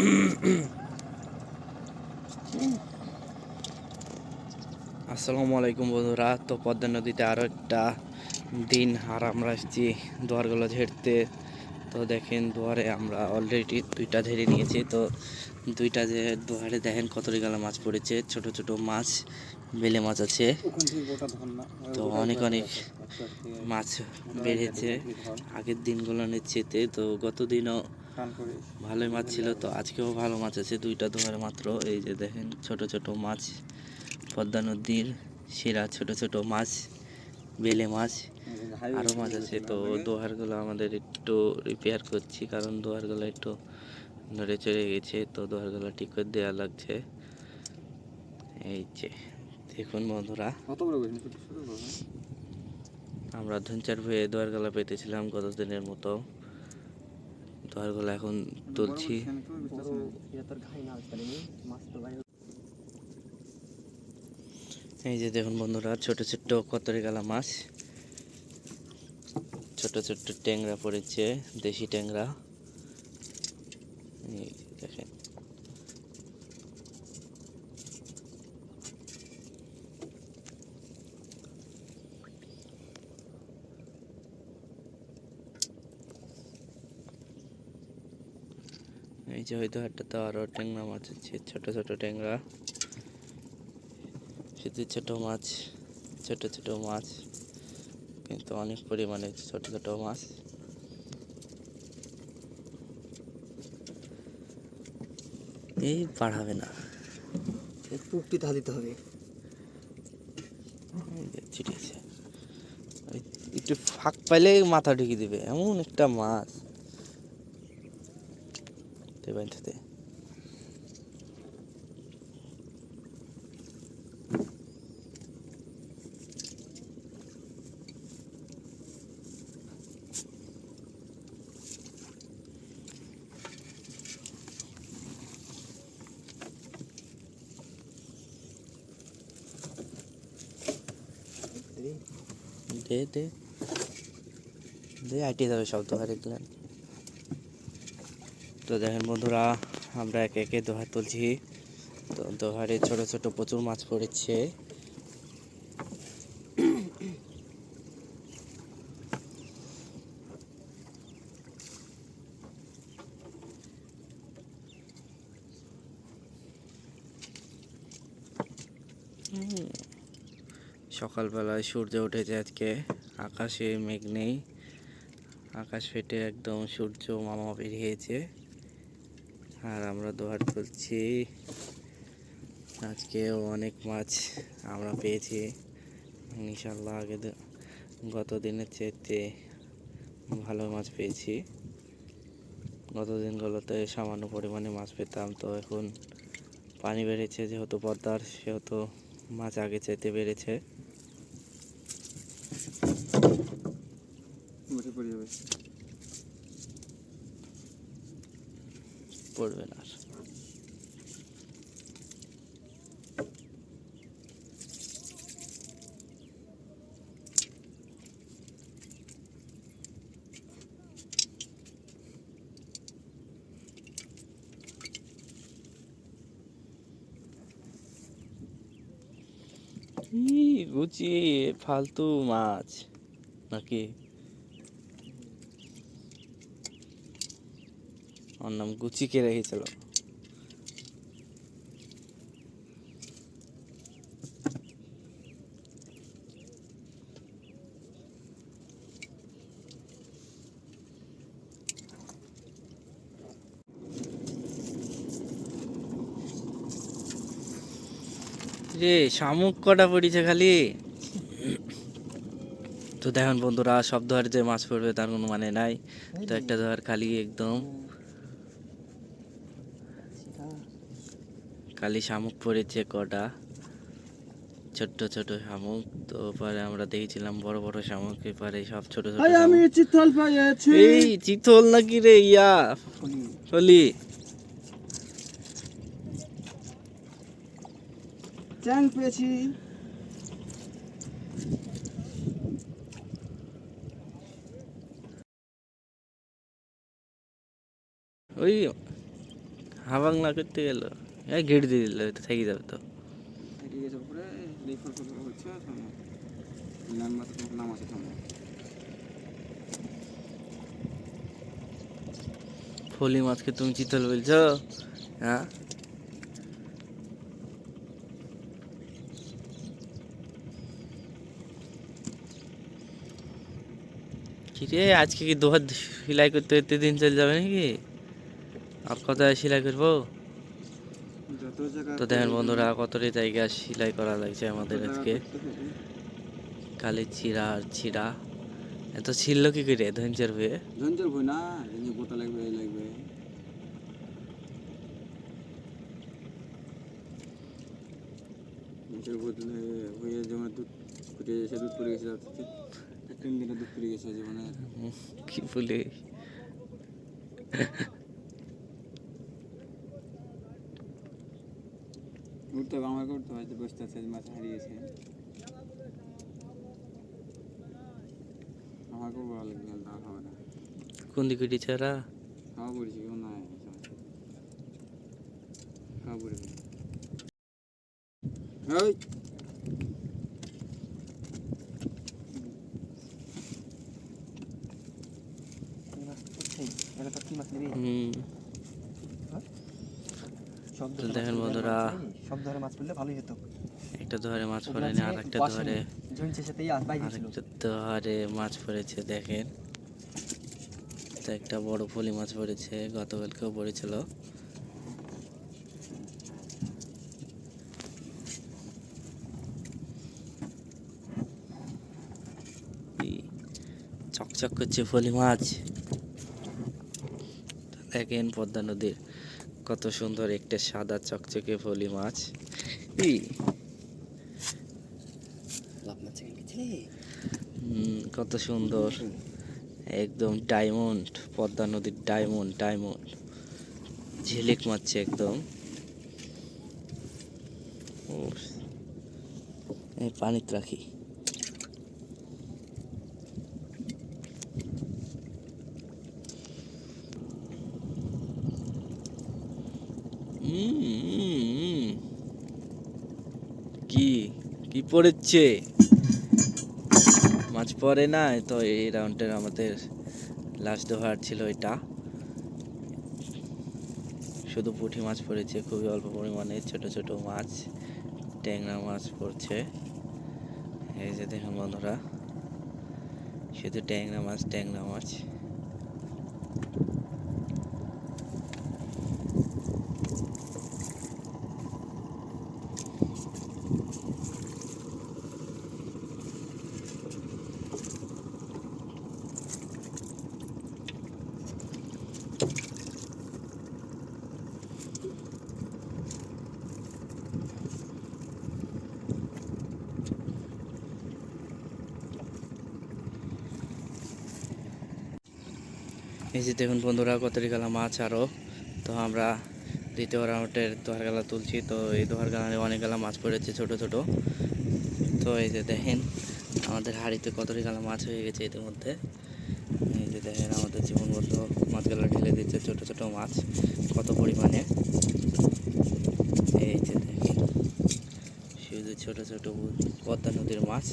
আসসালামু আলাইকুম বন্ধুরা, তো পদ্মা নদীতে আরও একটা দিন আর আমরা এসেছি দোয়ারগুলো ঝেড়তে। তো দেখেন দুয়ারে আমরা অলরেডি দুইটা ঝেড়ে নিয়েছি, তো দুইটা যে দুয়ারে দেখেন কতরিগালা মাছ পড়েছে, ছোট ছোট মাছ, বেলে মাছ আছে। তো অনেক অনেক মাছ বেড়েছে। আগের দিনগুলো চেতে তো গত দিনও টান করে। ভালোই মাছ ছিল তো আজকেও ভালো মাছ আছে দুইটা দুয়ারে মাত্র। এই যে দেখেন ছোট ছোট মাছ পদ্মা নদীর সেরা ছোট ছোট মাছ বেলে মাছ আরও মাছ আছে তো দোহারগুলো আমাদের একটু রিপেয়ার করছি কারণ দোহারগুলো একটু নড়ে চড়ে গেছে তো দোহারগুলো ঠিক করে দেওয়া লাগছে। এই যে দেখুন বন্ধুরা। আমরা ধনচার ভয়ে দোয়ারগুলা পেতেছিলাম গত দিনের মতো। দোয়ারগুলো এখন তুলছি। এই যে দেখুন বন্ধুরা, ছোট ছোট্ট কতরে গেলা মাছ। ছোট ছোট্ট ট্যাংরা পড়েছে, দেশি ট্যাংরা। দেখেন। এই যে হয়তো হাটটাতে আরও ট্যাংরা মাছ আছে ছোট ছোট ট্যাংরা। শুধু ছোট মাছ ছোট ছোট মাছ কিন্তু অনেক পরিমাণে ছোট ছোট মাছ। এই বাড়াবে না। টুকটি তা দিতে হবে। একটু ফাঁক পাইলে মাথা ঢুকিয়ে দেবে। এমন একটা মাছ। দেবেন সাথে দে দে দে আইটে যাবে সব দোহার দেখলেন তো দেখেন বন্ধুরা, আমরা একে একে দোহার তুলছি। তো দোহারে ছোট ছোট প্রচুর মাছ পড়েছে। সকালবেলায় সূর্য উঠেছে আজকে। আকাশে মেঘ নেই। আকাশ ফেটে একদম সূর্য মামা বেরিয়েছে। আর আমরা দোয়ার তুলছি আজকেও অনেক মাছ আমরা পেয়েছি। ইনশাল্লাহ আগে গত দিনের চেয়ে ভালো মাছ পেয়েছি। গত দিনগুলোতে সামান্য পরিমাণে মাছ পেতাম, তো এখন পানি বেড়েছে যেহেতু পদ্মার, সেহেতু মাছ আগে চাইতে বেড়েছে। পড়ে যাবে পড়বে না আর ফালতু মাছ নাকি? ওর নাম গুচিকে রেখেছিল। রে শামুক কটা পড়িছে খালি? তো দেখুন বন্ধুরা, সব ধর যে মাছ পড়বে তার কোনো মানে নাই। তো একটা ধর খালি একদম। খালি শামুক পড়েছে কটা? ছোট্ট ছোট শামুক তো পরে আমরা দেখেছিলাম বড় বড় শামুক এপারে সব ছোট ছোট আমি। চিতল এই চিতল নাকি রে ইয়া? হলি চ্যাং পেয়েছি। ওই হাবাংলা করতে গেল। এই গেট দিয়ে দিল তো থেকে যাবে তো। উপরে রিফল ফল হচ্ছে নাম মাছ নাম আছে সামনে। ফলি মাছকে তুমি চিতল বলছো? হ্যাঁ? কি রে আজকে কি দোহার সেলাই করতে করতে দিন চলে যাবে নাকি? আর কোথায় সেলাই করব? তো দেখেন বন্ধুরা কতটি জায়গা সেলাই করা লাগছে আমাদের আজকে? খালি চিরা আর চিরা। এত ছিল কি করে? ধনচের হয়ে ঝঞ্ঝর ভই না এই গোটা লাগবে এই লাগবে। ঝঞ্ঝর বদলে হয়ে যেমন দুধ ফুটে গেছে দুধ পড়ে গেছে তিন দিনে দুধ পড়ে গেছে জীবনে কি বলে? উঠতে হবে আমাকে উঠতে হবে বসতে আছে মাছ হারিয়েছে। আমাকেও বলা লাগবে তা হবে না। কোন দিকে উঠেছে খাওয়া পড়েছি কেউ নাই খাওয়া পড়েছি ওই এটা তো কি মাছ নিবি। হুম। তো দেখেন বন্ধুরা সব ধরে মাছ পড়লে ভালোই হতো। একটা ধরে মাছ পড়েনি আর একটা ধরে ঝুনছে সাথেই আস বাইরে আর ছিল। একটা ধরে মাছ পড়েছে দেখেন। একটা বড় ফলি মাছ পড়েছে গতকালকেও পড়েছিল। চকচক করছে ফলি মাছ। দেখেন পদ্মা নদীর কত সুন্দর একটা সাদা চকচকে ফলি মাছ। মাছ কত সুন্দর। একদম ডায়মন্ড পদ্মা নদীর ডায়মন্ড ডায়মন্ড। ঝিলিক মারছে একদম। পানিতে রাখি উম, উম, উম। কি কি পড়েছে। মাছ পড়ে না তো এই রাউন্ডের আমাদের লাস্ট দোহার ছিল এটা। শুধু পুঁটি মাছ পড়েছে, খুবই অল্প পরিমাণে, ছোট ছোট মাছ, ট্যাংরা মাছ পড়ছে। এই যে দেখুন বন্ধুরা, শুধু ট্যাংরা মাছ ট্যাংরা মাছ। এই যে দেখুন বন্ধুরা কতটি গেলা মাছ আরও তো আমরা দ্বিতীয় রাউন্ডের দোহার গালা তুলছি। তো এই দোহার গালায় অনেক গালা মাছ পড়েছে ছোট ছোট। তো এই যে দেখেন, আমাদের হাড়িতে কতটি গালা মাছ হয়ে গেছে ইতিমধ্যে এই যে দেখেন, আমাদের জীবন বন্ধু মাছগুলো ঢেলে দিচ্ছে ছোট ছোট মাছ, কত পরিমাণে। এই যে দেখেন, শুধু ছোট ছোট পদ্মা নদীর মাছ।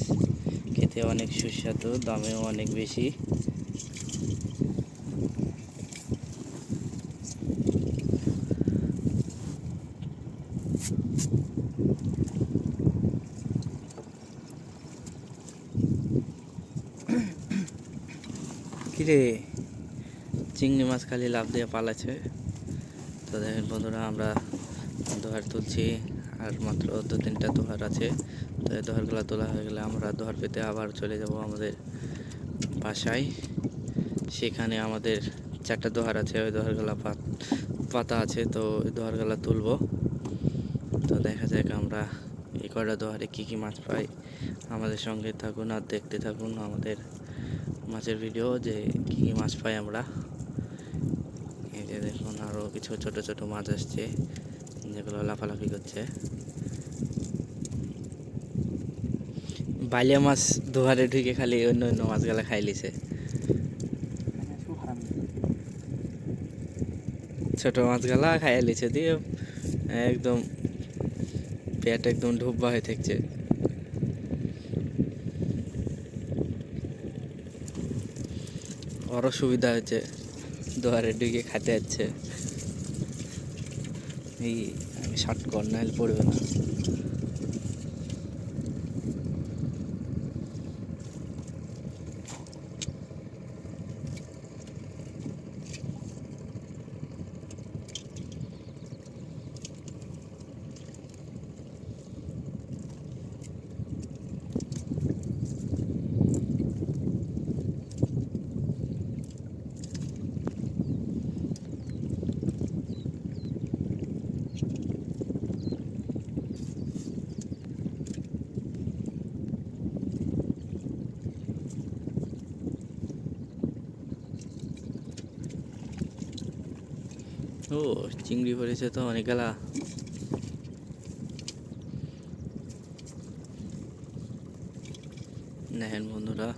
খেতে অনেক সুস্বাদু, দামেও অনেক বেশি। কিরে চিংড়ি মাছ খালি লাভ দিয়ে পালাচ্ছে। তো দেখেন বন্ধুরা, আমরা দোহার তুলছি, আর মাত্র দু তিনটা দোহার আছে। তো এই দোহারগুলো তোলা হয়ে গেলে আমরা দোহার পেতে আবার চলে যাব আমাদের বাসায়। সেখানে আমাদের চারটা দোহার আছে, ওই দোহারগুলো পাত আছে, তো ওই দোহারগুলো তুলব। তো দেখা যাক আমরা এই কয়টা দোহারে কী কী মাছ পাই। আমাদের সঙ্গে থাকুন আর দেখতে থাকুন আমাদের মাছের ভিডিও যে কী কী মাছ পাই আমরা। এই যে দেখুন আরও কিছু ছোট ছোট মাছ আসছে, যেগুলো লাফালাফি করছে। বাইলিয়া মাছ দুহারে ঢুকে খালি অন্য অন্য মাছগুলো খাই লিছে। ছোট মাছগুলা খাইয়া লিছে, দিয়ে একদম পেট একদম ঢুব্বা হয়ে থাকছে। ওরও সুবিধা হয়েছে। দুয়ারে ঢুকে খাতে যাচ্ছে এই আমি শর্ট কর না পড়বে না। ও চিংড়ি পড়েছে তো অনেক গেলা। দেখেন বন্ধুরা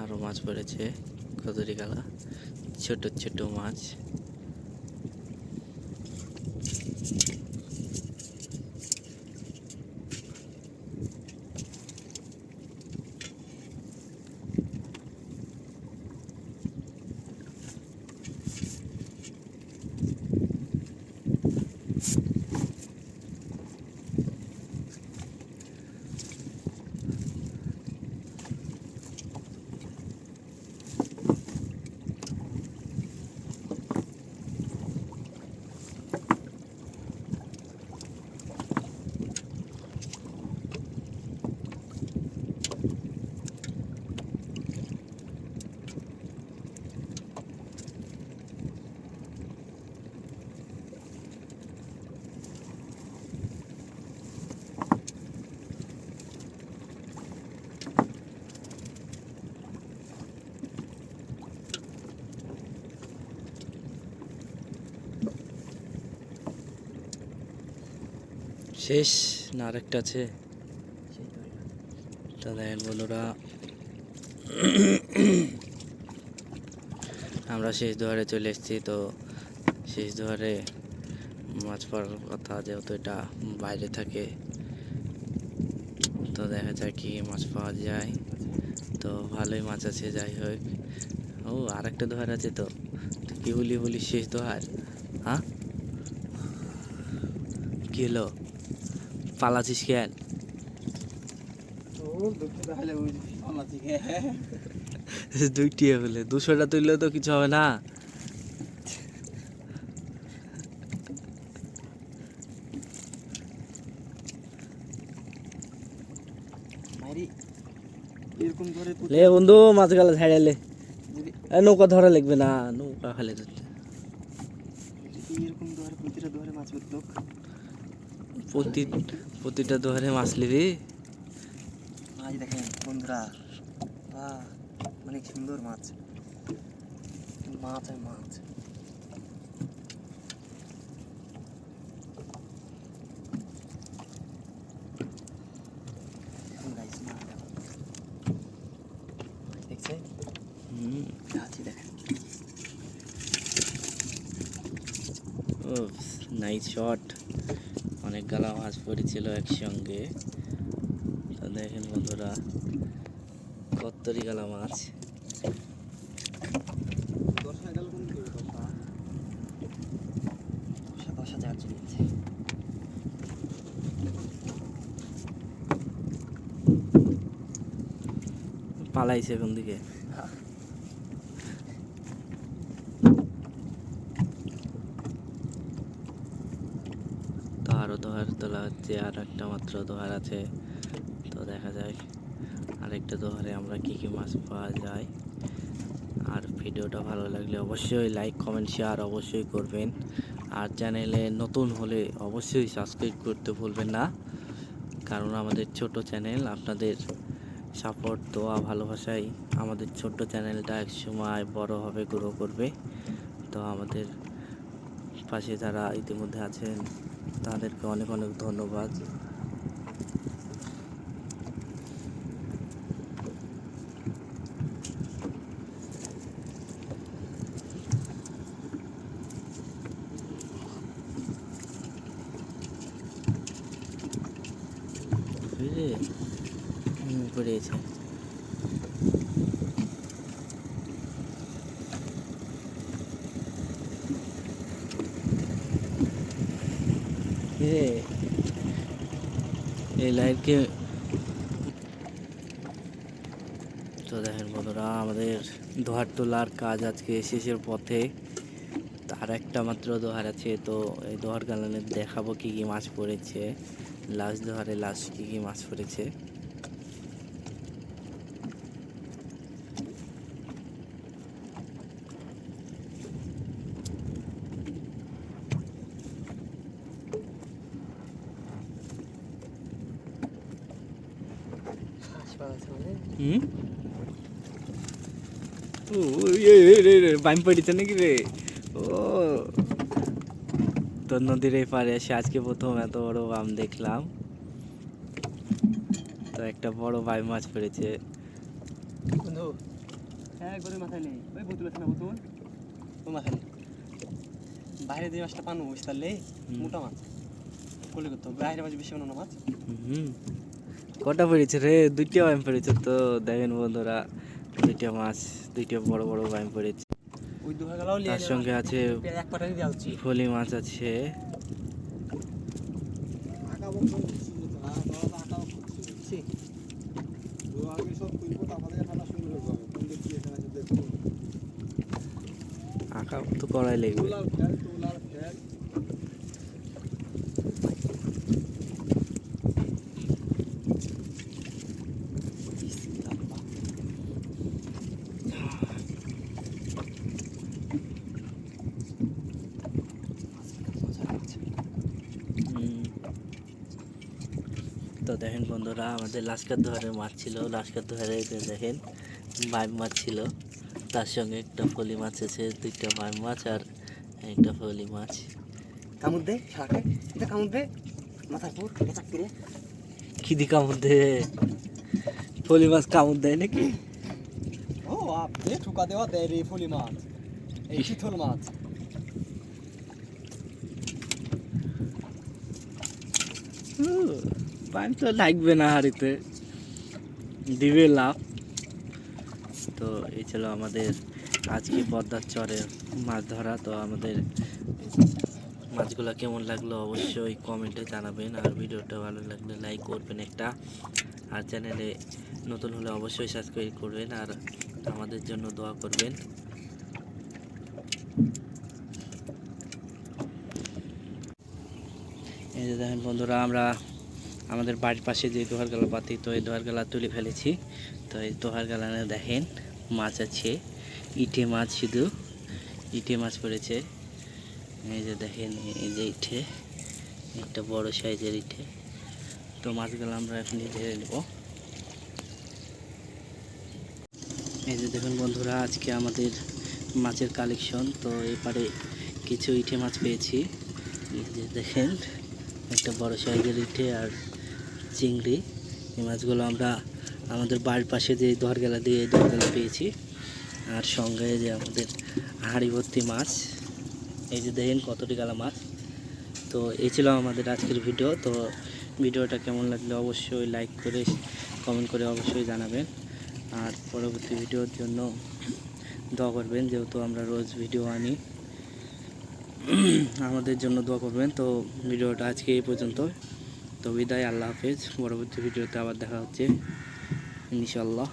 আরও মাছ পড়েছে কদরি গালা ছোট ছোট মাছ। শেষ, না আরেকটা আছে? তা দেখেন বন্ধুরা। আমরা শেষ দুয়ারে চলে এসেছি, তো শেষ দুয়ারে মাছ পড়ার কথা যেহেতু এটা বাইরে থাকে, তো দেখা যায় কি মাছ পাওয়া যায়। তো ভালোই মাছ আছে, যাই হোক। ও, আরেকটা দোহার আছে তো। কি বলি বলি শেষ দোহার হ্যাঁ? কি হলো? পালাছিস দুইটি বলে দুশোটা তুললে তো কিছু হবে না। লে বন্ধু মাছ গালা ছাড়ালে যদি এ, নৌকা ধরা লাগবে না, নৌকা খালে ধরতে এরকম ধরে প্রতিটা ধরে মাছ প্রতি প্রতিটা দোহারে মাছ নিবি মাছ দেখেন বন্ধুরা বাহ অনেক সুন্দর মাছ মাছ আর মাছ দেখুন guys, মাছ অনেক গালা মাছ পড়েছিল একসঙ্গে। তো দেখেন বন্ধুরা কত্তরি গালা মাছ পালাইছে কোন দিকে তো আরও তোলা আর একটা মাত্র দোহার আছে। তো দেখা যাক আরেকটা দোহারে আমরা কি কি মাছ পাওয়া যায়। আর ভিডিওটা ভালো লাগলে অবশ্যই লাইক কমেন্ট শেয়ার অবশ্যই করবেন। আর চ্যানেলে নতুন হলে অবশ্যই সাবস্ক্রাইব করতে ভুলবেন না। কারণ আমাদের ছোট চ্যানেল আপনাদের সাপোর্ট দোয়া, ভালোবাসাই আমাদের ছোট্ট চ্যানেলটা এক সময় বড় হবে গ্রো করবে। তো আমাদের পাশে যারা ইতিমধ্যে আছেন তাদেরকে অনেক অনেক ধন্যবাদ। পেরেছে পড়েছে এই লাইটকে তো দেখেন বন্ধুরা, আমাদের দোহার তোলার কাজ আজকে শেষের পথে। আর একটা মাত্র দোহার আছে, তো এই দোহার গালানে দেখাবো কি কি মাছ পড়েছে। লাস্ট দোহারে লাস্ট কি কি মাছ পড়েছে হুম ও বাইম পড়েছে নাকি রে? ও। তো নদীর এই পারে এসে আজকে প্রথম এত বড় বাম দেখলাম। তো একটা বড় বাই মাছ পড়েছে। বন্ধু হ্যাঁ করে মাথায় নেই। ওই বোতল আছে না বোতল ও মাথায় নেই। বাইরে দিয়ে মাছটা পানো বুঝতে পারলে? মোটা মাছ। করলে করতো বাইরে মাছ বেশি বানানো মাছ? হুম। কটা পড়েছে রে? দুইটা বাইম পড়েছে তো। দেখেন বন্ধুরা দুইটা মাছ দুইটা বড় বড় বাইম পড়েছে। তার সঙ্গে আছে ফলি মাছ আছে। আঁকা তো করাই লাগবে হুম। তো দেখেন বন্ধুরা আমাদের লাস্কার দোহারে মাছ ছিল। লাস্কার দোহারে দেখেন বাইম মাছ ছিল। তার সঙ্গে একটা ফলি মাছ আছে দুইটা বাইম মাছ আর একটা ফলি মাছ। কামড় দে শাকে এটা কামড় দে। মাথার পুর চাকরি খিদি কামড় দেয় ফলি মাছ কামড় দেয় নাকি? ও আপনি ঠুকা দেওয়া দেয় রে ফলি মাছ। এই শীতল মাছ। বাইম তো লাগবে না হাড়িতে। দিবে লাভ। তো এই ছিল আমাদের আজকে পদ্মার চরে মাছ ধরা। তো আমাদের মাছগুলো কেমন লাগল অবশ্যই কমেন্টে জানাবেন। আর ভিডিওটা ভালো লাগলে লাইক করবেন একটা। আর চ্যানেলে নতুন হলে অবশ্যই সাবস্ক্রাইব করবেন আর আমাদের জন্য দোয়া করবেন। এই যে দেখেন বন্ধুরা, আমরা আমাদের বাড়ির পাশে যে দোহার গালা পাতি তো এই দোহার গালা তুলে ফেলেছি। তো এই দোহার গালানে দেখেন, মাছ আছে। ইটে মাছ শুধু। ইটে মাছ পড়েছে। এই যে দেখেন, এই যে ইটে। একটা বড় সাইজের ইটে। তো মাছগুলো আমরা এখনই ধরে নেব। এই যে দেখুন বন্ধুরা, আজকে আমাদের মাছের কালেকশন। তো এপারে কিছু ইটে মাছ পেয়েছি। এই যে দেখেন, একটা বড় সাইজের ইটে আর চিংড়ি। এই মাছগুলো আমরা আমাদের বাড়ির পাশে যে দরগেলা দিয়ে দরগেলা পেয়েছি। আর সঙ্গে যে আমাদের হাঁড়ি ভর্তি মাছ। এই যে দেখেন কতটি গালা মাছ। তো এই ছিল আমাদের আজকের ভিডিও। তো ভিডিওটা কেমন লাগলে অবশ্যই লাইক করে কমেন্ট করে অবশ্যই জানাবেন। আর পরবর্তী ভিডিওর জন্য দোয়া করবেন, যেহেতু আমরা রোজ ভিডিও আনি। আমাদের জন্য দোয়া করবেন। তো ভিডিওটা আজকে এই পর্যন্ত। তো বিদায় আল্লাহ হাফেজ। পরবর্তী ভিডিওতে আবার দেখা হচ্ছে ইনশাল্লাহ